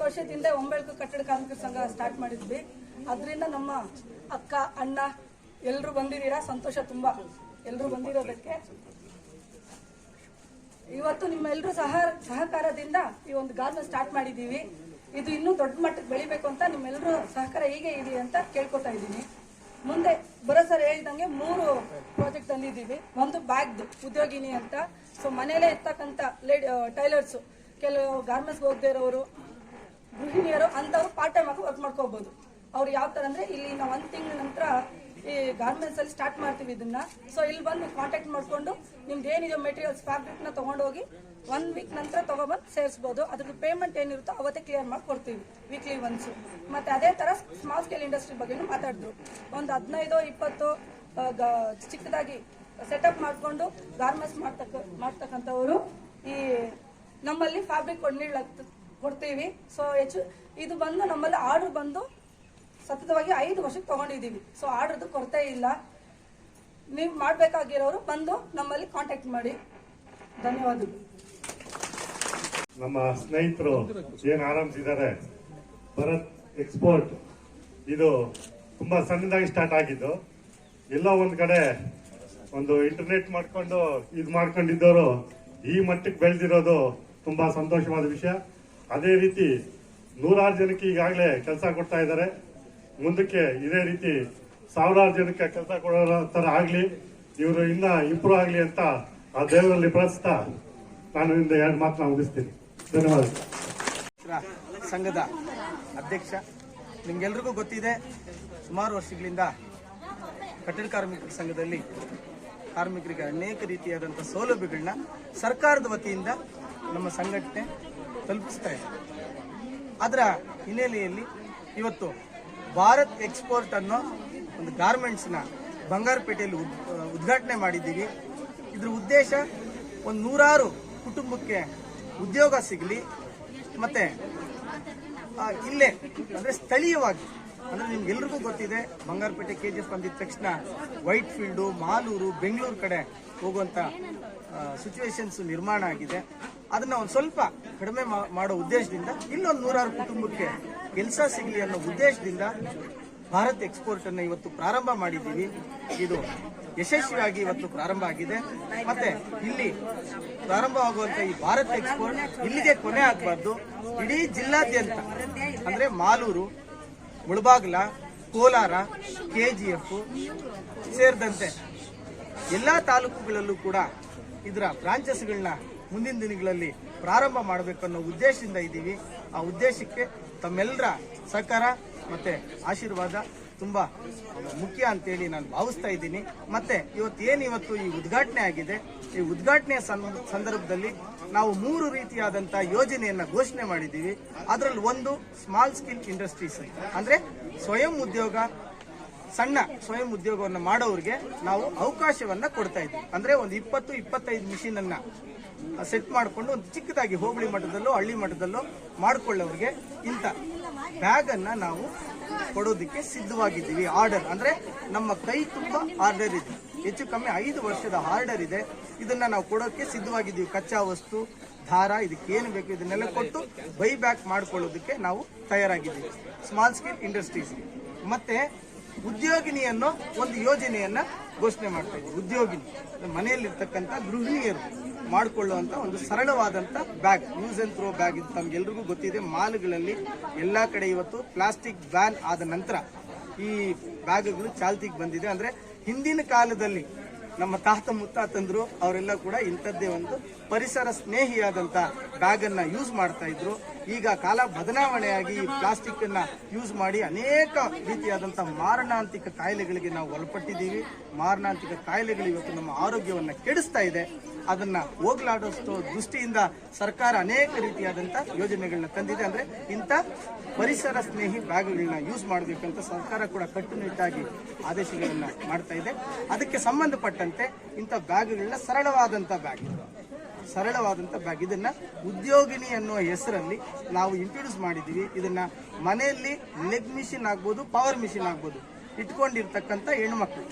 ಒಂಬತ್ತು ವರ್ಷದಿಂದ ಒಂಬೆಳಕು ಕಟ್ಟಡ ಕಾರ್ಮಿಕರ ಸಂಘ ಸ್ಟಾರ್ಟ್ ಮಾಡಿದ್ವಿ. ಅದರಿಂದ ನಮ್ಮ ಅಕ್ಕ, ಅಣ್ಣ ಎಲ್ಲರೂ ಬಂದಿದ್ದೀರಾ? ಸಂತೋಷ ತುಂಬಾ. ಎಲ್ಲರೂ ಬಂದಿರೋದಕ್ಕೆ. ಇವತ್ತು ನಿಮ್ಮೆಲ್ಲರೂ ಸಹ, ಸಹಕಾರದಿಂದ ಈ ಒಂದು ಗಾರ್ಮೆಂಟ್ ಸ್ಟಾರ್ಟ್ ಮಾಡಿದ್ದೀವಿ. ಇದು ಇನ್ನೂ ದೊಡ್ಡ ಮಟ್ಟಕ್ಕೆ ಬೆಳಿಬೇಕು ಅಂತ ನಿಮ್ಮೆಲ್ಲರೂ ಸಹಕಾರ ಹೀಗೆ ಇದೆ ಅಂತ ಕೇಳ್ಕೊತಾ ಇದ್ದೀನಿ. ಮುಂದೆ ಬರೋ ಸರ್ ಹೇಳಿದಂಗೆ ಮೂರು ಪ್ರಾಜೆಕ್ಟ್ ತಂದಿದ್ದೀವಿ. ಒಂದು ಬ್ಯಾಗ್ದು ಉದ್ಯೋಗಿನಿ ಅಂತ. ಸೊ ಮನೆಯಲ್ಲೇ ಇರ್ತಕ್ಕಂಥ ಲೇಡಿ ಟೈಲರ್ಸು ಕೆಲವು ಗಾರ್ಮೆಂಟ್ಸ್ಗೆ ಹೋಗದೇ ಇರೋರು ಗೃಹಿಣಿಯರು ಅಂತವ್ರು ಪಾರ್ಟ್ ಟೈಮ್ ಆಗಿ ವರ್ಕ್ ಮಾಡ್ಕೋಬಹುದು ಅವ್ರು ಯಾವ ತರ ಅಂದ್ರೆ ಇಲ್ಲಿ ನಾವು ಒಂದ್ ತಿಂಗಳ ನಂತರ ಈ ಗಾರ್ಮೆಂಟ್ಸ್ ಅಲ್ಲಿ ಸ್ಟಾರ್ಟ್ ಮಾಡ್ತೀವಿ ಇದನ್ನ. ಸೊ ಇಲ್ಲಿ ಬಂದು ಕಾಂಟ್ಯಾಕ್ಟ್ ಮಾಡ್ಕೊಂಡು ನಿಮ್ದು ಏನಿದೆ ಮೆಟೀರಿಯಲ್ಸ್ನ ತಗೊಂಡೋಗಿ ಒನ್ ವೀಕ್ ನಂತರ ತಗೊಬಂದು ಸೇರಿಸಬಹುದು ಅದ್ರದ್ದು ಪೇಮೆಂಟ್ ಏನಿರುತ್ತೋ ಅವತ್ತೇ ಕ್ಲಿಯರ್ ಮಾಡಿ ಕೊಡ್ತೀವಿ ವೀಕ್ಲಿ ಒನ್ಸ್ ಮತ್ತೆ ಅದೇ ತರ ಸ್ಮಾಲ್ ಸ್ಕೇಲ್ ಇಂಡಸ್ಟ್ರಿ ಬಗ್ಗೆನೂ ಮಾತಾಡಿದ್ರು. ಒಂದು ಹದಿನೈದು ಇಪ್ಪತ್ತು ಚಿಕ್ಕದಾಗಿ ಸೆಟಪ್ ಮಾಡಿಕೊಂಡು ಗಾರ್ಮೆಂಟ್ಸ್ ಮಾಡ್ತಕ್ಕ, ಮಾಡ್ತಕ್ಕಂಥವರು ಈ ನಮ್ಮಲ್ಲಿ ಫ್ಯಾಬ್ರಿಕ್ ಕೊಡ್ಲಿಕ್ಕೆ ಕೊಡ್ತೀವಿ. ಸೊ ಹೆಚ್ಚು, ಇದು ಬಂದು ನಮ್ಮಲ್ಲಿ ಆರ್ಡರ್ ಬಂದು ಸತತವಾಗಿ ಐದು ವರ್ಷಕ್ಕೆ ತಗೊಂಡಿದ್ದೀವಿ. ಸೊ ಆರ್ಡ್ರದ್ದು ಕೊರತೆ ಇಲ್ಲ. ನೀವು ಮಾಡಬೇಕಾಗಿರೋರು ಬಂದು ನಮ್ಮಲ್ಲಿ ಕಾಂಟ್ಯಾಕ್ಟ್ ಮಾಡಿ. ಧನ್ಯವಾದಗಳು. ನಮ್ಮ ಸ್ನೇಹಿತರು ಏನು ಆರಂಭಿಸಿದ್ದಾರೆ? ಭರತ್ ಎಕ್ಸ್ಪೋರ್ಟ್ ಇದು ತುಂಬಾ ಸಣ್ಣದಾಗಿ ಸ್ಟಾರ್ಟ್ ಆಗಿದ್ದು, ಎಲ್ಲೋ ಒಂದು ಕಡೆ ಒಂದು ಇಂಟರ್ನೆಟ್ ಮಾಡ್ಕೊಂಡು, ಇದು ಮಾಡ್ಕೊಂಡಿದ್ದವರು ಈ ಮಟ್ಟಕ್ಕೆ ಬೆಳೆದಿರೋದು ತುಂಬಾ ಸಂತೋಷವಾದ ವಿಷಯ. ಅದೇ ರೀತಿ ನೂರಾರು ಜನಕ್ಕೆ ಈಗಾಗಲೇ ಕೆಲಸ ಕೊಡ್ತಾ ಇದ್ದಾರೆ. ಮುಂದಕ್ಕೆ ಇದೇ ರೀತಿ ಸಾವಿರಾರು ಜನಕ್ಕೆ ಕೆಲಸ ಕೊಡೋ ಥರ ಆಗಲಿ, ಇವರು ಇನ್ನ ಇಂಪ್ರೂವ್ ಆಗಲಿ ಅಂತ ಆ ದೇವರಲ್ಲಿ ಬಳಸ್ತಾ ನಾನು ಇಂದ ಎರಡು ಮಾತನ್ನ ಮುಗಿಸ್ತೀನಿ. ಧನ್ಯವಾದ. ಸಂಘದ ಅಧ್ಯಕ್ಷ, ನಿಮ್ಗೆಲ್ರಿಗೂ ಗೊತ್ತಿದೆ, ಸುಮಾರು ವರ್ಷಗಳಿಂದ ಕಟ್ಟಡ ಕಾರ್ಮಿಕರ ಸಂಘದಲ್ಲಿ ಕಾರ್ಮಿಕರಿಗೆ ಅನೇಕ ರೀತಿಯಾದಂಥ ಸೌಲಭ್ಯಗಳನ್ನ ಸರ್ಕಾರದ ವತಿಯಿಂದ ನಮ್ಮ ಸಂಘಟನೆ ತಲುಪಿಸ್ತಾ ಇದೆ. ಅದರ ಹಿನ್ನೆಲೆಯಲ್ಲಿ ಇವತ್ತು ಭಾರತ್ ಎಕ್ಸ್ಪೋರ್ಟ್ ಅನ್ನೋ ಒಂದು ಗಾರ್ಮೆಂಟ್ಸ್ನ ಬಂಗಾರಪೇಟೆಯಲ್ಲಿ ಉದ್- ಉದ್ಘಾಟನೆ ಮಾಡಿದ್ದೀವಿ. ಇದ್ರ ಉದ್ದೇಶ ಒಂದು ನೂರಾರು ಕುಟುಂಬಕ್ಕೆ ಉದ್ಯೋಗ ಸಿಗಲಿ, ಮತ್ತೆ ಇಲ್ಲೇ, ಅಂದರೆ ಸ್ಥಳೀಯವಾಗಿ, ಅಂದರೆ ನಿಮ್ಗೆಲ್ರಿಗೂ ಗೊತ್ತಿದೆ, ಬಂಗಾರಪೇಟೆ ಕೆ ಜಿ ಎಫ್ ತಕ್ಷಣ ವೈಟ್ ಫೀಲ್ಡು ಮಾಲೂರು, ಬೆಂಗಳೂರು ಕಡೆ ಹೋಗುವಂತ ಸಿಚುವೇಶನ್ಸ್ ನಿರ್ಮಾಣ ಆಗಿದೆ. ಅದನ್ನ ಒಂದು ಸ್ವಲ್ಪ ಕಡಿಮೆ ಮಾಡೋ ಉದ್ದೇಶದಿಂದ ಇಲ್ಲೊಂದು ನೂರಾರು ಕುಟುಂಬಕ್ಕೆ ಕೆಲಸ ಸಿಗಲಿ ಅನ್ನೋ ಉದ್ದೇಶದಿಂದ ಭಾರತ್ ಎಕ್ಸ್ಪೋರ್ಟ್ ಅನ್ನು ಇವತ್ತು ಪ್ರಾರಂಭ ಮಾಡಿದ್ದೀವಿ. ಇದು ಯಶಸ್ವಿಯಾಗಿ ಇವತ್ತು ಪ್ರಾರಂಭ ಆಗಿದೆ. ಮತ್ತೆ ಇಲ್ಲಿ ಪ್ರಾರಂಭವಾಗುವಂತ ಈ ಭಾರತ್ ಎಕ್ಸ್ಪೋರ್ಟ್ ಇಲ್ಲಿಗೆ ಕೊನೆ ಆಗಬಾರ್ದು. ಇಡೀ ಜಿಲ್ಲಾದ್ಯಂತ, ಅಂದ್ರೆ ಮಾಲೂರು, ಮುಳಬಾಗ್ಲ, ಕೋಲಾರ ಕೆಜಿಎಫ್ ಸೇರಿದಂತೆ ಎಲ್ಲಾ ತಾಲೂಕುಗಳಲ್ಲೂ ಕೂಡ ಇದರ ಬ್ರಾಂಚಸ್ಗಳನ್ನ ಮುಂದಿನ ದಿನಗಳಲ್ಲಿ ಪ್ರಾರಂಭ ಮಾಡಬೇಕು ಅನ್ನೋ ಉದ್ದೇಶದಿಂದ ಇದ್ದೀವಿ. ಆ ಉದ್ದೇಶಕ್ಕೆ ತಮ್ಮೆಲ್ಲರ ಸಹಕಾರ ಮತ್ತೆ ಆಶೀರ್ವಾದ ತುಂಬಾ ಮುಖ್ಯ ಅಂತೇಳಿ ನಾನು ಭಾವಿಸ್ತಾ ಇದ್ದೀನಿ. ಮತ್ತೆ ಇವತ್ತು ಏನು ಇವತ್ತು ಈ ಉದ್ಘಾಟನೆ ಆಗಿದೆ? ಈ ಉದ್ಘಾಟನೆಯ ಸಂದ- ಸಂದರ್ಭದಲ್ಲಿ ನಾವು ಮೂರು ರೀತಿಯಾದಂಥ ಯೋಜನೆಯನ್ನ ಘೋಷಣೆ ಮಾಡಿದ್ದೀವಿ. ಅದರಲ್ಲಿ ಒಂದು ಸ್ಮಾಲ್ ಸ್ಕಿಲ್ ಇಂಡಸ್ಟ್ರೀಸ್ ಅಂದ್ರೆ ಸ್ವಯಂ ಉದ್ಯೋಗ ಸಣ್ಣ ಸ್ವಯಂ ಉದ್ಯೋಗವನ್ನು ಮಾಡೋರಿಗೆ ನಾವು ಅವಕಾಶವನ್ನ ಕೊಡ್ತಾ ಇದ್ದೀವಿ. ಅಂದ್ರೆ ಒಂದು ಇಪ್ಪತ್ತು, ಇಪ್ಪತ್ತೈದು ಮಿಷಿನ್ ಅನ್ನ ಸೆಟ್ ಮಾಡಿಕೊಂಡು ಒಂದು ಚಿಕ್ಕದಾಗಿ ಹೋಬಳಿ ಮಟ್ಟದಲ್ಲೋ, ಹಳ್ಳಿ ಮಟ್ಟದಲ್ಲೋ ಮಾಡಿಕೊಳ್ಳೋರಿಗೆ ಇಂಥ ಬ್ಯಾಗ್ ಅನ್ನ ನಾವು ಕೊಡೋದಕ್ಕೆ ಸಿದ್ಧವಾಗಿದ್ದೀವಿ. ಆರ್ಡರ್ ಅಂದ್ರೆ ನಮ್ಮ ಕೈ ತುಂಬಾ ಆರ್ಡರ್ ಇದೆ. ಹೆಚ್ಚು ಕಮ್ಮಿ ಐದು ವರ್ಷದ ಆರ್ಡರ್ ಇದೆ. ಇದನ್ನ ನಾವು ಕೊಡೋಕೆ ಸಿದ್ಧವಾಗಿದ್ದೀವಿ. ಕಚ್ಚಾ ವಸ್ತು ದಾರ ಇದಕ್ಕೇನು ಬೇಕು ಇದನ್ನೆಲ್ಲ ಕೊಟ್ಟು ಬೈ ಬ್ಯಾಕ್ ಮಾಡ್ಕೊಳ್ಳೋದಕ್ಕೆ ನಾವು ತಯಾರಾಗಿದ್ದೀವಿ. ಸ್ಮಾಲ್ ಸ್ಕೇಲ್ ಇಂಡಸ್ಟ್ರೀಸ್ ಮತ್ತೆ ಉದ್ಯೋಗಿನಿ ಅನ್ನೋ ಒಂದು ಯೋಜನೆಯನ್ನ ಘೋಷಣೆ ಮಾಡ್ತಾ ಇದ್ದೀವಿ ಉದ್ಯೋಗಿನಿ ಮನೆಯಲ್ಲಿರ್ತಕ್ಕಂಥ ಗೃಹಿಣಿಯರು ಮಾಡಿಕೊಳ್ಳುವಂತ ಒಂದು ಸರಳವಾದಂತ bag use and throw bag ಇದು ತಮ್ಗೆಲ್ರಿಗೂ ಗೊತ್ತಿದೆ. ಮಾಲ್ಗಳಲ್ಲಿ ಎಲ್ಲಾ ಕಡೆ ಇವತ್ತು ಪ್ಲಾಸ್ಟಿಕ್ ಬ್ಯಾನ್ ಆದ ನಂತರ ಈ ಬ್ಯಾಗ್ಗಳು ಚಾಲ್ತಿಗೆ ಬಂದಿದೆ. ಅಂದ್ರೆ ಹಿಂದಿನ ಕಾಲದಲ್ಲಿ ನಮ್ಮ ತಾತ ಮುತ್ತಾತಂದ್ರು ಅವರೆಲ್ಲ ಕೂಡ ಇಂಥದ್ದೇ ಒಂದು ಪರಿಸರ ಸ್ನೇಹಿಯಾದಂಥ ಬ್ಯಾಗನ್ನು ಯೂಸ್ ಮಾಡ್ತಾ ಇದ್ರು. ಈಗ ಕಾಲ ಬದಲಾವಣೆಯಾಗಿ ಈ ಪ್ಲಾಸ್ಟಿಕ್ಕನ್ನು ಯೂಸ್ ಮಾಡಿ ಅನೇಕ ರೀತಿಯಾದಂತ ಮಾರಣಾಂತಿಕ ಕಾಯಿಲೆಗಳಿಗೆ ನಾವು ಒಳಪಟ್ಟಿದ್ದೀವಿ. ಮಾರಣಾಂತಿಕ ಕಾಯಿಲೆಗಳು ಇವತ್ತು ನಮ್ಮ ಆರೋಗ್ಯವನ್ನು ಕೆಡಿಸ್ತಾ ಇದೆ. ಅದನ್ನ ಹೋಗ್ಲಾಡೋಷ್ಟು ದೃಷ್ಟಿಯಿಂದ ಸರ್ಕಾರ ಅನೇಕ ರೀತಿಯಾದಂತ ಯೋಜನೆಗಳನ್ನ ತಂದಿದೆ ಅಂದ್ರೆ ಇಂಥ ಪರಿಸರ ಸ್ನೇಹಿ ಬ್ಯಾಗ್ಗಳನ್ನ ಯೂಸ್ ಮಾಡಬೇಕಂತ ಸರ್ಕಾರ ಕೂಡ ಕಟ್ಟುನಿಟ್ಟಾಗಿ ಆದೇಶಗಳನ್ನ ಮಾಡ್ತಾ ಇದೆ. ಅದಕ್ಕೆ ಸಂಬಂಧಪಟ್ಟಂತೆ ಇಂಥ ಬ್ಯಾಗ್ಗಳನ್ನ ಸರಳವಾದಂತ ಬ್ಯಾಗ್ ಸರಳವಾದಂತ ಬ್ಯಾಗ್ ಇದನ್ನ ಉದ್ಯೋಗಿನಿ ಅನ್ನುವ ಹೆಸರಲ್ಲಿ ನಾವು ಇಂಟ್ರೊಡ್ಯೂಸ್ ಮಾಡಿದೀವಿ ಇದನ್ನ ಮನೆಯಲ್ಲಿ ಲೆಗ್ ಮಿಷಿನ್ ಆಗ್ಬೋದು ಪವರ್ ಮಿಷಿನ್ ಆಗ್ಬೋದು ಇಟ್ಕೊಂಡಿರ್ತಕ್ಕಂಥ ಹೆಣ್ಮಕ್ಳು.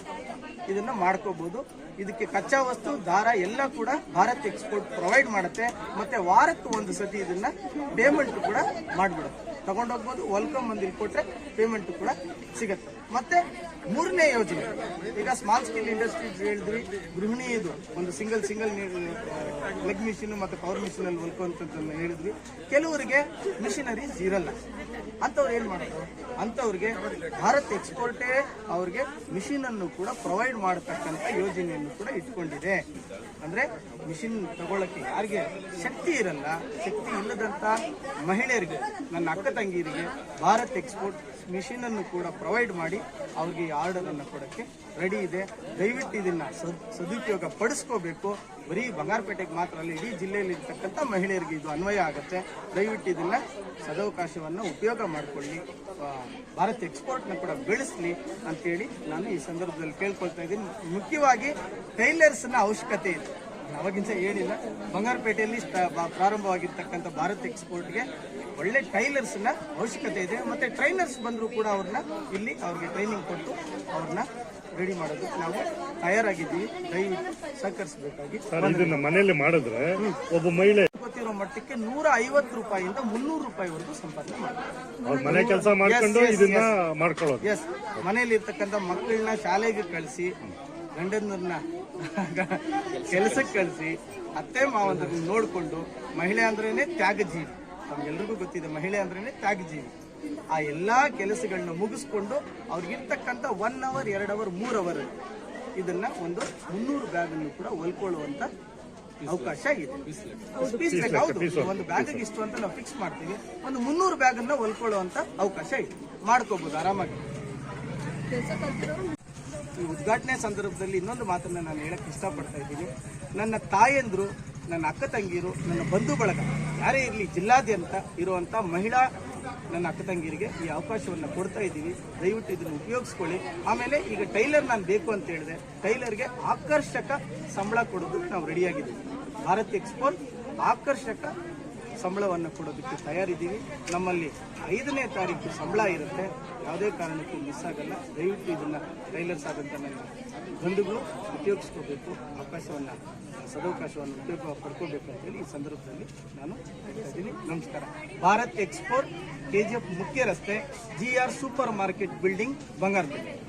ಇದನ್ನ ಮಾಡ್ಕೋಬಹುದು ಇದಕ್ಕೆ ಕಚ್ಚಾ ವಸ್ತು, ದಾರ ಎಲ್ಲ ಕೂಡ ಭಾರತ್ ಎಕ್ಸ್ಪೋರ್ಟ್ ಪ್ರೊವೈಡ್ ಮಾಡುತ್ತೆ. ಮತ್ತೆ ವಾರಕ್ಕೆ ಒಂದು ಸತಿ ಇದನ್ನ ಪೇಮೆಂಟ್ ಕೂಡ ಮಾಡ್ಬಿಡುತ್ತೆ. ತಗೊಂಡೋಗ್ಬೋದು ವೆಲ್ಕಮ್ ಬಂದು ಕೊಟ್ರೆ ಪೇಮೆಂಟ್ ಕೂಡ ಸಿಗತ್ತೆ. ಮತ್ತೆ ಮೂರನೇ ಯೋಜನೆ. ಈಗ ಸ್ಮಾಲ್ ಸ್ಕೇಲ್ ಇಂಡಸ್ಟ್ರೀಸ್ ಹೇಳಿದ್ರಿ, ಗೃಹಿಣಿ ಇದು, ಒಂದು ಸಿಂಗಲ್ ಸಿಂಗಲ್ ಲೆಗ್ ಮಿಷಿನ್ ಮತ್ತೆ ಪವರ್ ಮಿಷಿನ್ ಅಲ್ಲಿ ಹೊಲ್ಕೊಂತದ್ದನ್ನ ಹೇಳಿದ್ವಿ ಕೆಲವರಿಗೆ ಮಿಷಿನರೀಸ್ ಇರಲ್ಲ ಅಂಥವ್ರು ಏನು ಮಾಡೋದು? ಅಂಥವ್ರಿಗೆ ಭಾರತ್ ಎಕ್ಸ್ಪೋರ್ಟೇ ಅವ್ರಿಗೆ ಮಿಷಿನ್ ಅನ್ನು ಕೂಡ ಪ್ರೊವೈಡ್ ಮಾಡತಕ್ಕಂಥ ಯೋಜನೆಯನ್ನು ಕೂಡ ಇಟ್ಕೊಂಡಿದೆ. ಅಂದ್ರೆ ಮಿಷಿನ್ ತಗೊಳ್ಳಕ್ಕೆ ಯಾರಿಗೆ ಶಕ್ತಿ ಇರಲ್ಲ, ಶಕ್ತಿ ಇಲ್ಲದಂತ ಮಹಿಳೆಯರಿಗೆ, ನನ್ನ ಅಕ್ಕ ತಂಗಿಯರಿಗೆ ಭಾರತ್ ಎಕ್ಸ್ಪೋರ್ಟ್ ಮಿಷಿನ್ ಅನ್ನು ಕೂಡ ಪ್ರೊವೈಡ್ ಮಾಡಿ ಅವ್ರಿಗೆ ಈ ಆರ್ಡರ್ ಅನ್ನು ಕೊಡಕ್ಕೆ ರೆಡಿ ಇದೆ. ದಯವಿಟ್ಟು ಇದನ್ನ ಸದ್- ಸದುಪಯೋಗ ಪಡಿಸ್ಕೋಬೇಕು. ಬರೀ ಬಂಗಾರಪೇಟೆಗೆ ಮಾತ್ರ ಅಲ್ಲ, ಇಡೀ ಜಿಲ್ಲೆಯಲ್ಲಿ ಇರ್ತಕ್ಕಂಥ ಮಹಿಳೆಯರಿಗೆ ಇದು ಅನ್ವಯ ಆಗುತ್ತೆ. ದಯವಿಟ್ಟು ಇದನ್ನ ಸದವಕಾಶವನ್ನು ಉಪಯೋಗ ಮಾಡಿಕೊಳ್ಳಿ. ಭಾರತ್ ಎಕ್ಸ್ಪೋರ್ಟ್ನ ಕೂಡ ಬೆಳೆಸಲಿ ಅಂತೇಳಿ ನಾನು ಈ ಸಂದರ್ಭದಲ್ಲಿ ಕೇಳ್ಕೊಳ್ತಾ ಇದ್ದೀನಿ. ಮುಖ್ಯವಾಗಿ ಟೈಲರ್ಸ್ನ ಅವಶ್ಯಕತೆ ಇದೆ. ಅವಾಗಿಂದ ಏನಿಲ್ಲ. ಬಂಗಾರಪೇಟೆಯಲ್ಲಿ ಪ್ರಾರಂಭವಾಗಿರ್ತಕ್ಕಂಥ ಭಾರತ್ ಎಕ್ಸ್ಪೋರ್ಟ್ಗೆ ಒಳ್ಳೆ ಟೈಲರ್ಸ್ನ ಅವಶ್ಯಕತೆ ಇದೆ. ಮತ್ತೆ ಟ್ರೈನರ್ಸ್ ಬಂದರೂ ಕೂಡ ಅವ್ರನ್ನ ಇಲ್ಲಿ ಅವ್ರಿಗೆ ಟ್ರೈನಿಂಗ್ ಕೊಟ್ಟು ಅವ್ರನ್ನ ರೆಡಿ ಮಾಡೋದಕ್ಕೆ ನಾವು ತಯಾರಾಗಿದ್ದೀವಿ. ದಯವಿಟ್ಟು ಸಹಕರಿಸಬೇಕಾಗಿ. ಇದನ್ನ ಮನೆಯಲ್ಲಿ ಮಾಡಿದ್ರೆ ಒಬ್ಬ ಮಹಿಳೆ ಇರೋ ಮಟ್ಟಕ್ಕೆ ನೂರ ಐವತ್ತು ರೂಪಾಯಿಯಿಂದ ಮುನ್ನೂರು ರೂಪಾಯಿವರೆಗೂ ಸಂಪಾದನೆ ಮಾಡ್ತಾರೆ ಮನೆ ಕೆಲಸ ಮಾಡ್ಕೊಂಡು ಇದನ್ನ. ಮಾಡ್ಕೊಳ್ಳೋದು. ಎಸ್ ಮನೆಯಲ್ಲಿ ಇರ್ತಕ್ಕಂಥ ಮಕ್ಕಳನ್ನ ಶಾಲೆಗೆ ಕಳಿಸಿ ಗಂಡನನ್ನ ಕೆಲಸಕ್ಕೆ ಕಳಿಸಿ ಅತ್ತೆ ಮಾವಂದ್ರನ್ನ ನೋಡಿಕೊಂಡು ಮಹಿಳೆ ಅಂದ್ರೇನೆ ತ್ಯಾಗಜೀವಿ. ನಮ್ಗೆಲ್ರಿಗೂ ಗೊತ್ತಿದೆ ಮಹಿಳೆ ಅಂದ್ರೇನೆ ತ್ಯಾಗಜೀವಿ. ಆ ಎಲ್ಲಾ ಕೆಲಸಗಳನ್ನ ಮುಗಿಸ್ಕೊಂಡು ಅವ್ರಿಗಿರ್ತಕ್ಕಂಥ ಒನ್ ಅವರ್ ಎರಡು ಅವರ್ ಮೂರ್ ಅವರ್ ಇದನ್ನ ಒಂದು ಮುನ್ನೂರು ಬ್ಯಾಗ್ ಅನ್ನು ಕೂಡ ಹೊಲ್ಕೊಳ್ಳುವಂತ ಅವಕಾಶ ಇದೆ. ಹೌದು ಒಂದು ಬ್ಯಾಗ್ ಇಷ್ಟು ಅಂತ ನಾವು ಫಿಕ್ಸ್ ಮಾಡ್ತೀವಿ. ಒಂದು ಮುನ್ನೂರು ಬ್ಯಾಗ್ ಅನ್ನ ಹೊಲ್ಕೊಳ್ಳುವಂತ ಅವಕಾಶ ಇದೆ. ಮಾಡ್ಕೋಬಹುದು ಆರಾಮಾಗಿ. ಕೆಲಸ ಈ ಉದ್ಘಾಟನೆ ಸಂದರ್ಭದಲ್ಲಿ ಇನ್ನೊಂದು ಮಾತನ್ನು ನಾನು ಹೇಳಕ್ಕೆ ಇಷ್ಟಪಡ್ತಾ ಇದ್ದೀನಿ. ನನ್ನ ತಾಯಂದ್ರು, ನನ್ನ ಅಕ್ಕ ತಂಗಿರು, ನನ್ನ ಬಂಧು ಬಳಗ ಯಾರೇ ಇರಲಿ, ಜಿಲ್ಲಾದ್ಯಂತ ಇರುವಂತ ಮಹಿಳಾ ನನ್ನ ಅಕ್ಕ ತಂಗಿರಿಗೆ ಈ ಅವಕಾಶವನ್ನು ಕೊಡ್ತಾ ಇದ್ದೀವಿ. ದಯವಿಟ್ಟು ಇದನ್ನು ಉಪಯೋಗಿಸ್ಕೊಳ್ಳಿ. ಆಮೇಲೆ ಈಗ ಟೈಲರ್ ನಾನು ಬೇಕು ಅಂತ ಹೇಳಿದೆ ಟೈಲರ್ಗೆ ಆಕರ್ಷಕ ಸಂಬಳ ಕೊಡೋದಕ್ಕೆ ನಾವು ರೆಡಿಯಾಗಿದ್ದೀವಿ ಭಾರತ್ ಎಕ್ಸ್ಪೋರ್ಟ್ ಆಕರ್ಷಕ ಸಂಬಳವನ್ನು ಕೊಡೋದಕ್ಕೆ ತಯಾರಿದ್ದೀವಿ. ನಮ್ಮಲ್ಲಿ ಐದನೇ ತಾರೀಕು ಸಂಬಳ ಇರುತ್ತೆ. ಯಾವುದೇ ಕಾರಣಕ್ಕೂ ಮಿಸ್ ಆಗಲ್ಲ. ದಯವಿಟ್ಟು ಇದನ್ನ ಟೈಲರ್ಸ್ ಆದಂಥ ನನ್ನ ಬಂಧುಗಳು ಉಪಯೋಗಿಸ್ಕೋಬೇಕು. ಅವಕಾಶವನ್ನು, ಸದಾವಕಾಶವನ್ನು ಉಪಯೋಗ ಪಡ್ಕೋಬೇಕು ಅಂತೇಳಿ ಈ ಸಂದರ್ಭದಲ್ಲಿ ನಾನು ಹೇಳ್ತಾ ಇದ್ದೀನಿ. ನಮಸ್ಕಾರ. ಭಾರತ್ ಎಕ್ಸ್ಪೋರ್ಟ್ ಕೆ ಮುಖ್ಯ ರಸ್ತೆ, G R super market building, Bangarapete.